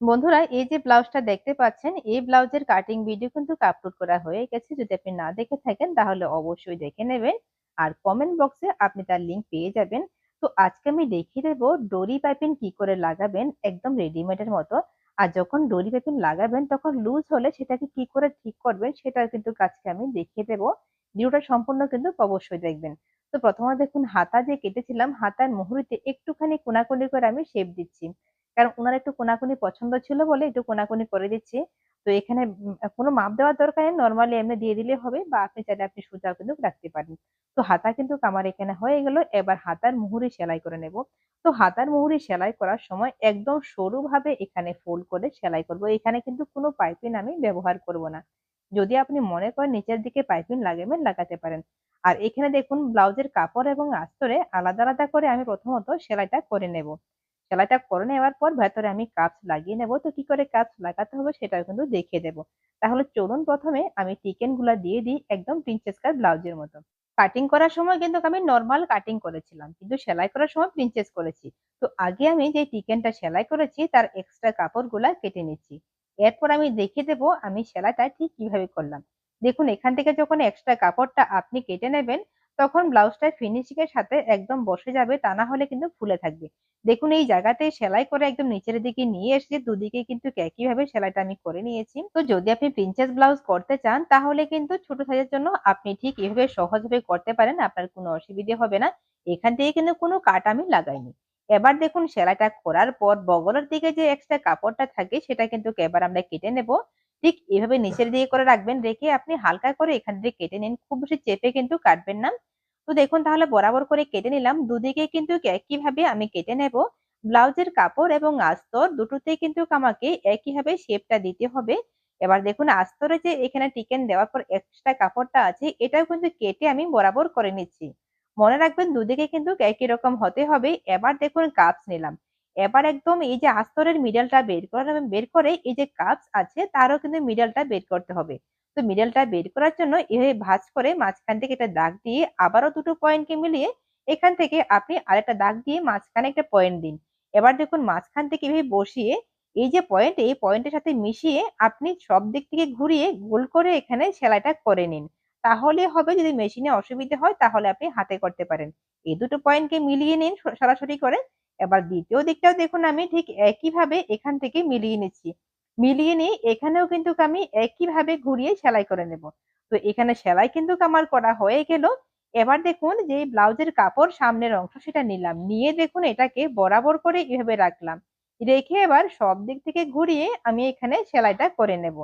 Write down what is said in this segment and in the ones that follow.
বন্ধুরা, এই যে ব্লাউজটা দেখতে পাচ্ছেন, এই ব্লাউজের কাটিং ভিডিও কিন্তু আপলোড করা হয়ে গেছে। যদি আপনি না দেখে থাকেন, তাহলে অবশ্যই দেখে নেবেন। আর কমেন্ট বক্সে আপনি তার লিঙ্ক পেয়ে যাবেন। তো আজকে আমি দেখিয়ে দেবো ডোরি পাইপিং কি করে লাগাবেন, একদম রেডিমেডের মতো। আর যখন ডোরি পাইপিং লাগাবেন, তখন লুজ হলে সেটাকে কি করে ঠিক করবেন, সেটা কিন্তু আজকে আমি দেখিয়ে দেবো। ভিডিওটা সম্পূর্ণ কিন্তু অবশ্যই দেখবেন। তো প্রথমে দেখুন, হাতা যে কেটেছিলাম, হাতার মুহুরিতে একটুখানি কোনাকুনি করে আমি শেপ দিচ্ছি। কারণ ওনার একটু কোনাকুনি পছন্দ ছিল বলে একটু কোনাকুনি করে দিচ্ছি। তো এখানে কোনো মাপ দেওয়ার দরকার নেই। নর্মালি এমনি দিয়ে দিলে হবে বা আপনি চাইলে আপনি সুতাও কিন্তু রাখতে পারেন। তো হাতা কিন্তু আমার এখানে হয়ে গেল। এবার হাতার মুহুরি সেলাই করে নেব। তো হাতার মুহুরি সেলাই করার সময় একদম সরু ভাবে এখানে ফোল্ড করে সেলাই করব। এখানে কিন্তু কোনো পাইপিং আমি ব্যবহার করব না। যদি আপনি মনে করেন নিচের দিকে পাইপিং লাগাবেন, লাগাতে পারেন। আর এখানে দেখুন, ব্লাউজের কাপড় এবং আস্তরে আলাদা আলাদা করে আমি প্রথমত সেলাইটা করে নেব। সেলাইটা করে নেওয়ার পর ভেতরে আমি কাপস লাগিয়ে নেব। তো কি করে কাপস লাগাতে হবে সেটাও কিন্তু দেখিয়ে দেবো। তাহলে চলুন প্রথমে আমি টিকেনগুলা দিয়ে দিই একদম প্রিন্সেস কাট ব্লাউজের মতো কাটিং করার সময় কিন্তু আমি নর্মাল কাটিং করেছিলাম, কিন্তু সেলাই করার সময় প্রিন্সেস করেছি। তো আগে আমি যে টিকেনটা সেলাই করেছি, তার এক্সট্রা কাপড়গুলা কেটে নিচ্ছি। এরপর আমি দেখে দেবো আমি সেলাইটা ঠিক কীভাবে করলাম। দেখুন, এখান থেকে যখন এক্সট্রা কাপড়টা আপনি কেটে নেবেন তখন ব্লাউজটা ফিনিশিং এর সাথে একদম বসে যাবে, তা না হলে কিন্তু ফুলে থাকবে। দেখুন, এই জায়গাতে সেলাই করে একদম নিচের দিকে নিয়ে এসেছি দুদিকে কিন্তু একইভাবে সেলাইটা আমি করে নিয়েছি। তো যদি আপনি প্রিন্সেস ব্লাউজ করতে চান, তাহলে কিন্তু ছোট সাইজের জন্য আপনি ঠিক এভাবে সহজভাবে করতে পারেন, আপনার কোনো অসুবিধে হবে না। এখান থেকে কিন্তু কোনো কাট আমি লাগাইনি। এবার দেখুন, সেলাইটা করার পর বগলের দিকে যে এক্সট্রা কাপড়টা থাকে, সেটা কিন্তু এবার আমরা কেটে নেব। ঠিক এভাবে নিচের দিকে করে রাখবেন, রেখে আপনি হালকা করে এখান থেকে কেটে নিন। খুব বেশি চেপে কিন্তু কাটবেন না। তো দেখুন তাহলে বরাবর করে কেটে নিলাম। দুদিকে কিন্তু একইভাবে আমি কেটে নেব। ব্লাউজের কাপড় এবং আস্তর দুটোতে কিন্তু আমাকে একইভাবে শেপটা দিতে হবে। এবার দেখুন আস্তরে যে এখানে টিকেন দেওয়ার পর এক্সট্রা কাপড়টা আছে, এটাও কিন্তু কেটে আমি বরাবর করে নিচ্ছি। মনে রাখবেন দুদিকে কিন্তু একই রকম হতে হবে। এবার দেখুন কাপস নিলাম। এবার একদম এই যে আস্তরের মিডলটা বের করে বের করে এই যে কাপস আছে, তারও কিন্তু মিডলটা বের করতে হবে। তো মিডলটা বের করার জন্য এভাবে ভাঁজ করে মাঝখান থেকে একটা দাগ দিয়ে আবারও দুটো পয়েন্টকে মিলিয়ে এখান থেকে আপনি আরেকটা দাগ দিয়ে মাঝখানে একটা পয়েন্ট দিন। এবার দেখুন মাঝখান থেকে এভাবে বসিয়ে এই যে পয়েন্ট এই পয়েন্টের সাথে মিশিয়ে আপনি সব দিক থেকে ঘুরিয়ে গোল করে এখানে সেলাইটা করে নিন। তাহলে হবে যদি মেশিনে অসুবিধা হয়, তাহলে আপনি হাতে করতে পারেন। এই দুটো পয়েন্টকে মিলিয়ে নিন সরাসরি করে। এবার দ্বিতীয় দিকটাও দেখুন আমি ঠিক একইভাবে এখান থেকে মিলিয়ে নিচ্ছি। মিলিয়ে নিয়ে এখানেও কিন্তু আমি একইভাবে ঘুরিয়ে সেলাই করে নেব। তো এখানে সেলাই কিন্তু আমার করা হয়ে গেল। এবার দেখুন যে ব্লাউজের কাপড় সামনের অংশ সেটা নিলাম। নিয়ে দেখুন এটাকে বরাবর করে এভাবে রাখলাম। রেখে এবার সব দিক থেকে ঘুরিয়ে আমি এখানে সেলাইটা করে নেব।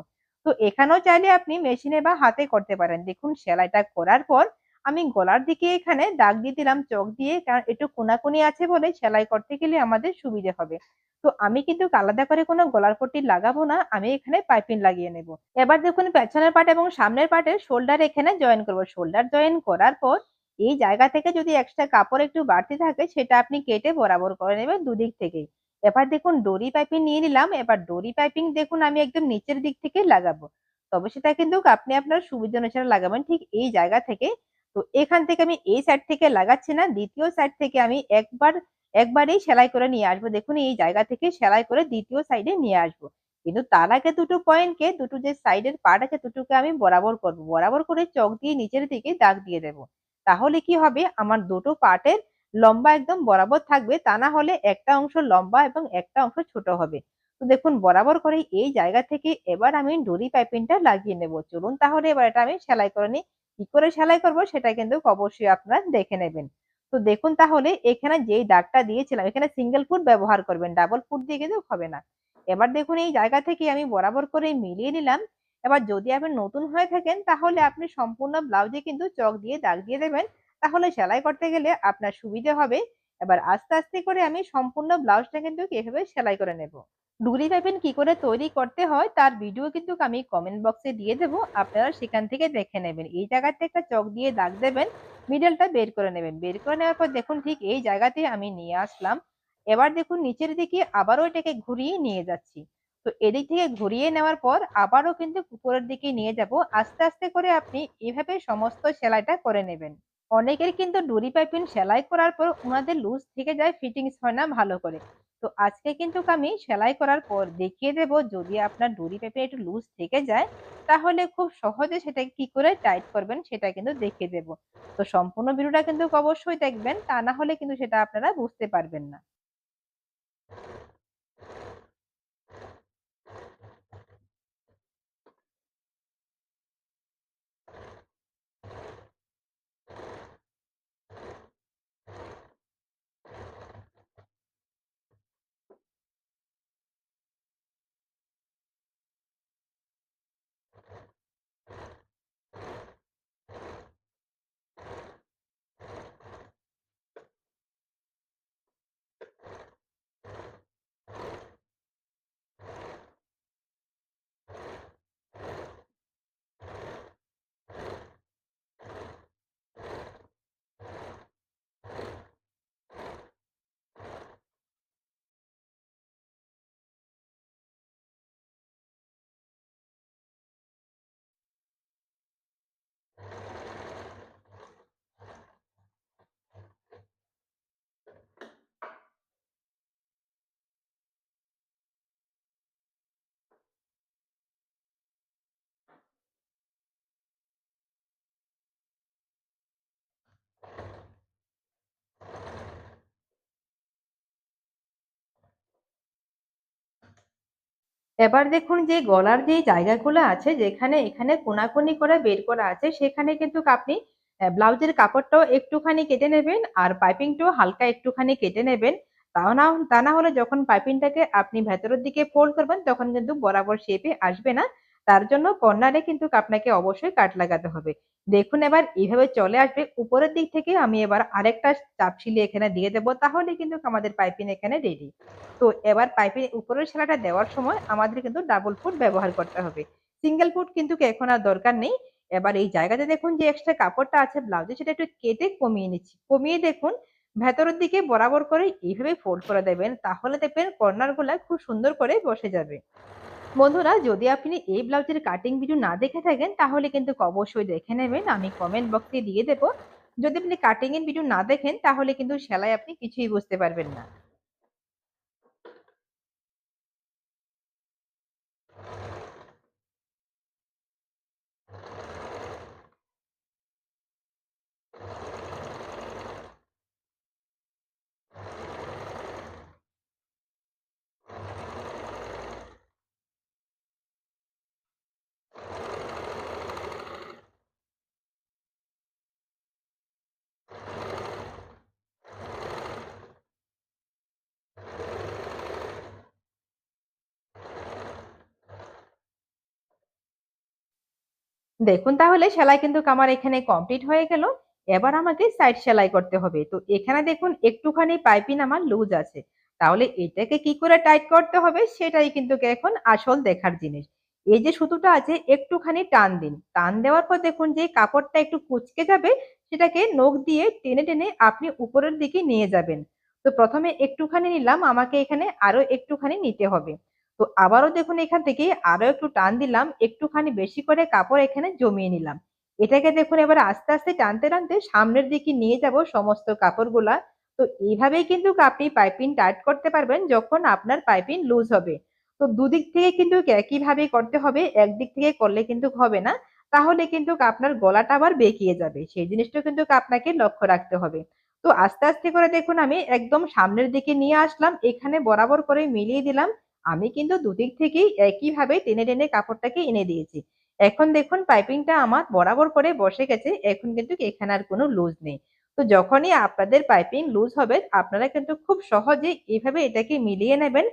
তো এখানেও চাইলে আপনি মেশিনে বা হাতে করতে পারেন। দেখুন সেলাইটা করার পর আমি গলার দিকে এখানে দাগ দিয়ে দিলাম, চোখ দিয়ে, কারণ একটু কোনাকুনি আছে বলে সেলাই করতে গেলে আমাদের সুবিধে হবে। তো আমি কিন্তু আলাদা করে কোনো গলার পট্টি লাগাবো না, আমি এখানে পাইপিং লাগিয়ে নেব। এবার দেখুন পেছনের পার্ট এবং সামনের পার্টের শোল্ডার এখানে জয়েন করব। শোল্ডার জয়েন করার পর এই জায়গা থেকে যদি এক্সট্রা কাপড় একটু বাড়তি থাকে, সেটা আপনি কেটে বরাবর করে নেবেন দুদিক থেকেই। এবার দেখুন ডোরি পাইপিং নিয়ে নিলাম, এবার ডোরি পাইপিং দেখুন আমি একদম নিচের দিক থেকে লাগাবো। তবে সেটা কিন্তু আপনি আপনার সুবিধা অনুসারে লাগাবেন, ঠিক এই জায়গা থেকে তো এখান থেকে আমি এই সাইড থেকে লাগাচ্ছি না, দ্বিতীয় সাইড থেকে আমি একবার, একবারেই সেলাই করে নিয়ে আসব। দেখুন, এই জায়গা থেকে সেলাই করে দ্বিতীয় সাইডে নিয়ে আসব। কিন্তু তার আগে দুটো পয়েন্টকে দুটো যে সাইডের পার্ট আছে, দুটোকে আমি বরাবর করব। বরাবর করে চক দিয়ে নিচের দিকে দাগ দিয়ে দেব। তাহলে কি হবে? আমার দুটো পার্টের লম্বা একদম বরাবর থাকবে। তা না হলে একটা অংশ লম্বা এবং একটা অংশ ছোট হবে। তো দেখুন, বরাবর করে এই জায়গা থেকে এবার আমি ডোরি পাইপিংটা লাগিয়ে নেব। চলুন তাহলে এবার এটা আমি সেলাই করে নিই। কি করে সেলাই করব সেটা কিন্তু অবশ্যই আপনারা দেখে নেবেন। তো দেখুন তাহলে এখানে যেই দাগটা দিয়েছিলাম, এখানে সিঙ্গেল ফুট ব্যবহার করবেন ডাবল ফুট দিয়ে কিন্তু হবে না। এবার দেখুন এই জায়গা থেকে আমি বরাবর করে মিলিয়ে নিলাম। এবার যদি আপনি নতুন হয়ে থাকেন, তাহলে আপনি সম্পূর্ণ ব্লাউজে কিন্তু চক দিয়ে দাগ দিয়ে দেবেন। তাহলে সেলাই করতে গেলে আপনার সুবিধে হবে। এবার আস্তে আস্তে করে আমি সম্পূর্ণ ব্লাউজটা কিন্তু এভাবে সেলাই করে নেব। ডুরি পাইপিং কি করে তৈরি করতে হয় তার ভিডিও কিন্তু আমি কমেন্ট বক্সে দিয়ে দেবো। আপনারা সেখান থেকে দেখে নেবেন। এই জায়গাতে একটা চক দিয়ে দাগ দেবেন মিডলটা বের করে নেবেন। বের করে নেওয়ার পর দেখুন ঠিক এই জায়গাতে আমি নিয়ে আসলাম। এবার দেখুন নিচের দিকে আবারও এটাকে ঘুরিয়ে নিয়ে যাচ্ছি। তো এদিক থেকে ঘুরিয়ে নেওয়ার পর আবারও কিন্তু উপরের দিকে নিয়ে যাব। আস্তে আস্তে করে আপনি এভাবে সমস্ত সেলাইটা করে নেবেন। অনেকের কিন্তু ডুরি পাইপিং সেলাই করার পর ওনাদের লুজ থেকে যায় ফিটিংস হয় না ভালো করে। তো আজকে কিন্তু আমি সেলাই করার পর দেখিয়ে দেব যদি আপনার ডুরি পেপে একটু লুজ থেকে যায়, তাহলে খুব সহজে সেটা কি করে টাইট করবেন সেটা কিন্তু দেখিয়ে দেব। তো সম্পূর্ণ ভিডিওটা কিন্তু অবশ্যই দেখবেন, তা না হলে কিন্তু সেটা আপনারা বুঝতে পারবেন না। এবার দেখুন যে গলার যে জায়গাগুলো আছে, যেখানে এখানে কোনাকুনি করে বের করা আছে, সেখানে কিন্তু আপনি ব্লাউজের কাপড়টাও একটুখানি কেটে নেবেন আর পাইপিংটাও হালকা একটুখানি কেটে নেবেন। তা না তা না হলে যখন পাইপিংটাকে আপনি ভেতরের দিকে ফোল্ড করবেন, তখন কিন্তু বরাবর শেপে আসবে না। তার জন্য কর্নারে কিন্তু আপনাকে অবশ্যই কাট লাগাতে হবে। দেখুন এবার এইভাবে চলে আসবে। উপরের দিক থেকে আমি এবার আরেকটা চাপ সিলি এখানে দিয়ে দেবো, তাহলে কিন্তু আমাদের পাইপিং এখানে রেডি তো এবার পাইপিং উপরের সেলাটা দেওয়ার সময় আমাদের কিন্তু ডাবল ফুট ব্যবহার করতে হবে। সিঙ্গেল ফুট কিন্তু এখন আর দরকার নেই। এবার এই জায়গাতে দেখুন যে এক্সট্রা কাপড়টা আছে ব্লাউজে সেটা একটু কেটে কমিয়ে নিচ্ছি। কমিয়ে দেখুন, ভেতরের দিকে বরাবর করে এইভাবে ফোল্ড করে দেবেন, তাহলে দেখবেন কর্নার খুব সুন্দর করে বসে যাবে। বন্ধুরা, যদি আপনি এই ব্লাউজের কাটিং ভিডিও না দেখে থাকেন, তাহলে কিন্তু অবশ্যই দেখে নেবেন। আমি কমেন্ট বক্সে দিয়ে দেবো। যদি আপনি কাটিংয়ের ভিডিও না দেখেন, তাহলে কিন্তু সেলাই আপনি কিছুই বুঝতে পারবেন না। দেখুন তাহলে, সেলাই কিন্তু আমার এখানে কমপ্লিট হয়ে গেল। এবার আমাকে সাইড সেলাই করতে হবে। তো এখানে দেখুন, একটুখানি পাইপিং আমার লুজ আছে। তাহলে এটাকে কি করে টাইট করতে হবে, সেটাই কিন্তু এখন আসল দেখার জিনিস। এই যে সুতোটা আছে, একটুখানি টান দিন। টান দেওয়ার পর দেখুন যে কাপড়টা একটু কুচকে যাবে, সেটাকে নখ দিয়ে টেনে টেনে আপনি উপরের দিকে নিয়ে যাবেন। তো প্রথমে একটুখানি নিলাম, আমাকে এখানে আরও একটুখানি নিতে হবে। তো আবারও দেখুন এখান থেকে আরও একটু টান দিলাম, একটুখানি বেশি করে কাপড় এখানে জমিয়ে নিলাম। এটাকে দেখুন এবার আস্তে আস্তে টানতে টানতে সামনের দিকে নিয়ে যাব সমস্ত কাপড়গুলা। তো এইভাবেই কিন্তু আপনি পাইপিং টাইট করতে পারবেন যখন আপনার পাইপিং লুজ হবে। তো দুদিক থেকে কিন্তু একইভাবে করতে হবে, একদিক থেকে করলে কিন্তু হবে না। তাহলে কিন্তু আপনার গলাটা আবার বেঁকিয়ে যাবে। সেই জিনিসটা কিন্তু আপনাকে লক্ষ্য রাখতে হবে। তো আস্তে আস্তে করে দেখুন আমি একদম সামনের দিকে নিয়ে আসলাম, এখানে বরাবর করে মিলিয়ে দিলাম। আমি কিন্তু দুদিক থেকেই একইভাবে টেনে টেনে কাপড়টাকে এনে দিয়েছি। এখন দেখুন পাইপিংটা আমার বরাবর করে বসে গেছে, এখন কিন্তু এখানে আর কোনো লুজ নেই। তো যখনই আপনাদের পাইপিং লুজ হবে, আপনারা কিন্তু খুব সহজে এইভাবে এটাকে মিলিয়ে নেবেন।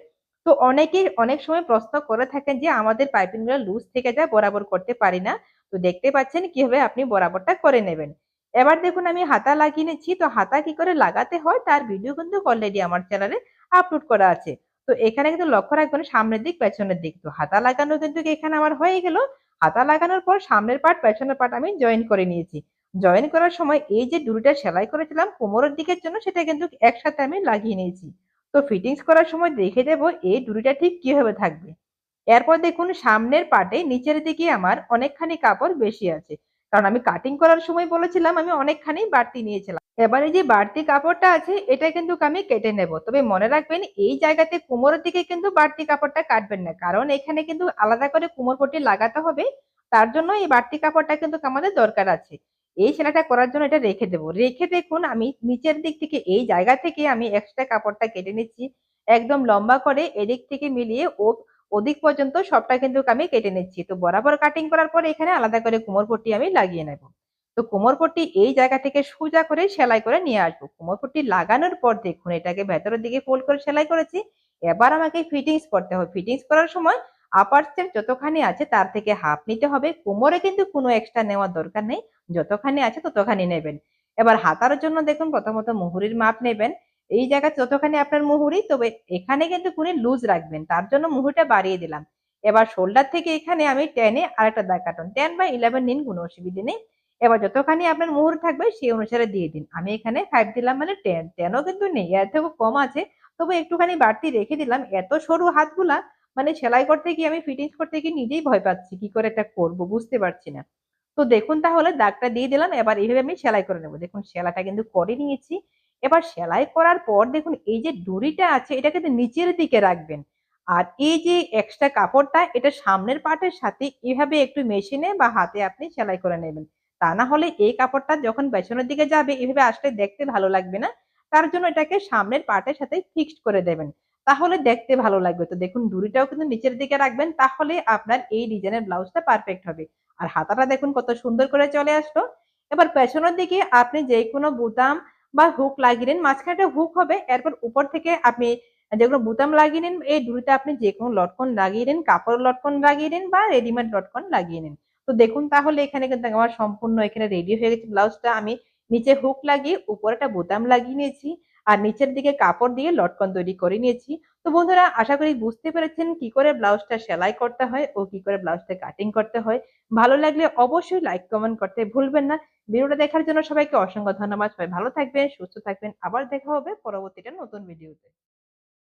তো অনেকেই অনেক সময় প্রশ্ন করে থাকেন যে, আমাদের পাইপিংগুলো লুজ থেকে যায় বরাবর করতে পারি না। তো দেখতে পাচ্ছেন কীভাবে আপনি বরাবরটা করে নেবেন। এবার দেখুন আমি হাতা লাগিয়ে নিচ্ছি। তো হাতা কি করে লাগাতে হয়, তার ভিডিও কিন্তু অলরেডি আমার চ্যানেলে আপলোড করা আছে। তো এখানে কিন্তু লক্ষ্য রাখবেন সামনের দিক, পেছনের দিক। তো হাতা লাগানো কিন্তু এখানে আমার হয়ে গেল? হাতা লাগানোর পর সামনের পার্ট পেছনের পার্ট আমি জয়েন করে নিয়েছি। জয়েন করার সময় এই যে ডুরিটা সেলাই করেছিলাম, কোমরের দিকের জন্য সেটা কিন্তু একসাথে আমি লাগিয়ে নিয়েছি। তো ফিটিংস করার সময় দেখে দেব এই ডুরিটা ঠিক কীভাবে থাকবে। এরপর দেখুন সামনের পার্টে নিচের দিকে আমার অনেকখানি কাপড় বেশি আছে। কারণ আমি কাটিং করার সময় বলেছিলাম, আমি অনেকখানি বাড়তি নিয়েছিলাম। এবারে যে বাড়তি কাপড়টা আছে, এটা কিন্তু আমি কেটে নেব। তবে মনে রাখবেন, এই জায়গাতে কোমরের দিকে কিন্তু বাড়তি কাপড়টা কাটবেন না। কারণ এখানে কিন্তু আলাদা করে কোমর পট্টি লাগাতে হবে। তার জন্য এই বাড়তি কাপড়টা কিন্তু আমাদের দরকার আছে। এই সেলাইটা করার জন্য এটা রেখে দেবো। রেখে দেখুন, আমি নিচের দিক থেকে, এই জায়গা থেকে আমি এক্সট্রা কাপড়টা কেটে নিচ্ছি। একদম লম্বা করে এদিক থেকে মিলিয়ে ও, ওদিক পর্যন্ত সবটা কিন্তু আমি কেটে নিচ্ছি। তো বরাবর কাটিং করার পর এখানে আলাদা করে কোমর পট্টি আমি লাগিয়ে নেব। তো কোমর পট্টি এই জায়গা থেকে সোজা করে সেলাই করে নিয়ে আসব। কোমর পট্টি লাগানোর পর দেখুন, এটাকে ভেতরের দিকে ফোল্ড করে সেলাই করেছি। এবার আমাকে ফিটিংস করতে হবে। ফিটিংস করার সময় আপার যতখানি আছে তার থেকে হাফ নিতে হবে। কোমরে কিন্তু কোনো এক্সট্রা নেওয়ার দরকার নেই। যতখানি আছে ততখানি নেবেন। এবার হাতার জন্য দেখুন, প্রথমত মুহুরির মাপ নেবেন। এই জায়গা যতখানি আপনার মুহুরি, তবে এখানে কিন্তু কোনো লুজ রাখবেন। তার জন্য মুহুরিটা বাড়িয়ে দিলাম। এবার শোল্ডার থেকে এখানে আমি টেনে আরেকটা দাগ কাটুন। টেন বা ইলেভেন নিন, কোনো অসুবিধে নেই। এবার যতখানি আপনার মুহুর থাকবে, সেই অনুসারে দিয়ে দিন। আমি এখানে ফাইভ দিলাম মানে টেন টেনও কিন্তু নেই, এর থেকেও কম আছে। তবে একটুখানি বাড়তি রেখে দিলাম। এত সরু হাতগুলা মানে সেলাই করতে গিয়ে, আমি ফিটিংস করতে গিয়ে নিজেই ভয় পাচ্ছি, কি করে এটা করব বুঝতে পারছি না। তো দেখুন তাহলে, দাগটা দিয়ে দিলাম। এবার এইভাবে আমি সেলাই করে নেব। দেখুন, সেলাইটা কিন্তু করে নিয়েছি। এবার সেলাই করার পর দেখুন, এই যে ডুরিটা আছে এটা কিন্তু নিচের দিকে রাখবেন। আর এই যে এক্সট্রা কাপড়টা, এটা সামনের পার্টের সাথে এভাবে একটু মেশিনে বা হাতে আপনি সেলাই করে নেবেন। তা না হলে এই কাপড়টা যখন পেছনের দিকে যাবে, এভাবে আসলে দেখতে ভালো লাগবে না। তার জন্য এটাকে সামনের পার্টের সাথে ফিক্সড করে দেবেন। তাহলে দেখতে ভালো লাগবে। তো দেখুন ডুরিটাও কিন্তু নিচের দিকে রাখবেন, তাহলে আপনার এই ডিজাইনের ব্লাউজটা পারফেক্ট হবে। আর হাতাটা দেখুন কত সুন্দর করে চলে আসলো। এবার পেছনের দিকে আপনি যে কোনো বুতাম বা হুক লাগিয়ে নিন। মাঝখানে হুক হবে, এরপর উপর থেকে আপনি যেগুলো বুতাম লাগিয়ে নিন। এই ডুরিতে আপনি যে কোনো লটকন লাগিয়ে নিন, কাপড় লটকন লাগিয়ে নিন বা রেডিমেড লটকন লাগিয়ে নিন। তো দেখুন তাহলে এখানে কিন্তু আমার সম্পূর্ণ এখানে রেডি হয়ে গেছে ব্লাউজটা। আমি নিচে হুক লাগিয়ে উপরে একটা বোতাম লাগিয়ে নিয়েছি আর নিচের দিকে কাপড় দিয়ে লটকন তৈরি করে নিয়েছি। তো বন্ধুরা, আশা করি বুঝতে পেরেছেন কি করে ব্লাউজটা সেলাই করতে হয় ও কি করে ব্লাউজটা কাটিং করতে হয়। ভালো লাগলে অবশ্যই লাইক কমেন্ট করতে ভুলবেন না। ভিডিওটা দেখার জন্য সবাইকে অসংখ্য ধন্যবাদ। সবাই ভালো থাকবেন, সুস্থ থাকবেন। আবার দেখা হবে পরবর্তীটা নতুন ভিডিওতে